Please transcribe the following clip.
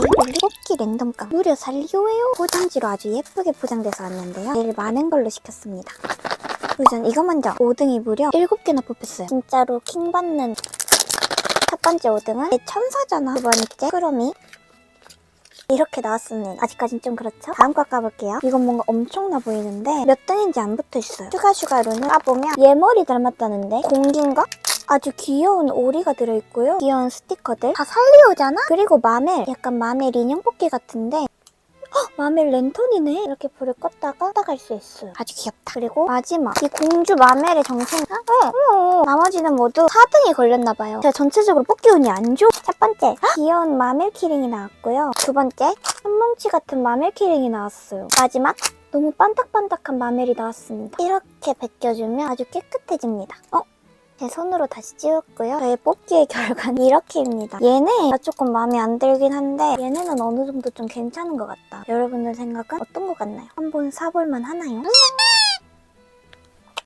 베이블리 뽑기 랜덤감 무려 살리오예요 포장지로 아주 예쁘게 포장돼서 왔는데요 제일 많은 걸로 시켰습니다 우선 이거 먼저 5등이 무려 7개나 뽑혔어요 진짜로 킹 받는 첫 번째 5등은 내 천사잖아 두 번째 크로미 이렇게 나왔습니다. 아직까진 좀 그렇죠? 다음 거 까볼게요. 이건 뭔가 엄청나 보이는데 몇 등인지 안 붙어있어요. 슈가 슈가루는 까보면 얘 머리 닮았다는데 공기인가? 아주 귀여운 오리가 들어있고요. 귀여운 스티커들 다 살리오잖아? 그리고 마멜 약간 마멜 인형 뽑기 같은데 헉, 마멜 랜턴이네. 이렇게 불을 껐다가 따갈 수 있어요. 아주 귀엽다. 그리고 마지막 이 공주 마멜의 정신. 어, 어, 나머지는 모두 4등이 걸렸나봐요. 제가 전체적으로 뽑기 운이 안 좋아. 첫 번째 귀여운 마멜 키링이 나왔고요. 두 번째 한 뭉치 같은 마멜 키링이 나왔어요. 마지막 너무 반딱반딱한 마멜이 나왔습니다. 이렇게 벗겨주면 아주 깨끗해집니다. 어? 제 손으로 다시 찍었고요. 저의 뽑기의 결과는 이렇게입니다. 얘네 나 조금 마음에 안 들긴 한데 얘네는 어느 정도 좀 괜찮은 것 같다. 여러분들 생각은 어떤 것 같나요? 한번 사볼만 하나요?